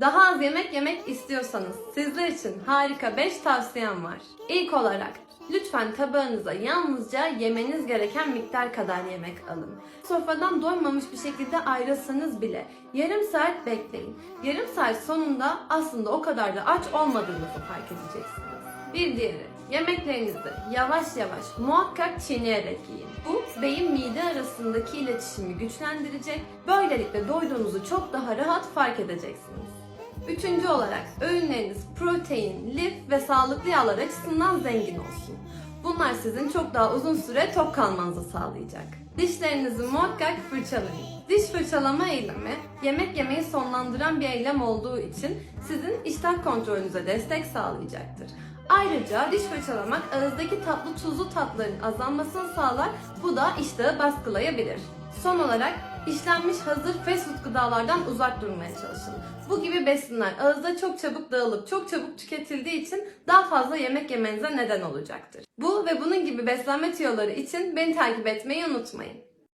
Daha az yemek yemek istiyorsanız sizler için harika 5 tavsiyem var. İlk olarak lütfen tabağınıza yalnızca yemeniz gereken miktar kadar yemek alın. Sofradan doymamış bir şekilde ayrılsanız bile yarım saat bekleyin. Yarım saat sonunda aslında o kadar da aç olmadığınızı fark edeceksiniz. Bir diğeri, yemeklerinizi yavaş yavaş muhakkak çiğneyerek yiyin. Bu beyin mide arasındaki iletişimi güçlendirecek, böylelikle doyduğunuzu çok daha rahat fark edeceksiniz. Üçüncü olarak öğünleriniz protein, lif ve sağlıklı yağlar açısından zengin olsun. Bunlar sizin çok daha uzun süre tok kalmanızı sağlayacak. Dişlerinizi muhakkak fırçalayın. Diş fırçalama eylemi yemek yemeyi sonlandıran bir eylem olduğu için sizin iştah kontrolünüze destek sağlayacaktır. Ayrıca diş fırçalamak ağızdaki tatlı tuzlu tatların azalmasını sağlar. Bu da iştahı baskılayabilir. Son olarak işlenmiş hazır fast food gıdalardan uzak durmaya çalışın. Bu gibi besinler ağızda çok çabuk dağılıp çok çabuk tüketildiği için daha fazla yemek yemenize neden olacaktır. Bu ve bunun gibi beslenme tüyoları için beni takip etmeyi unutmayın.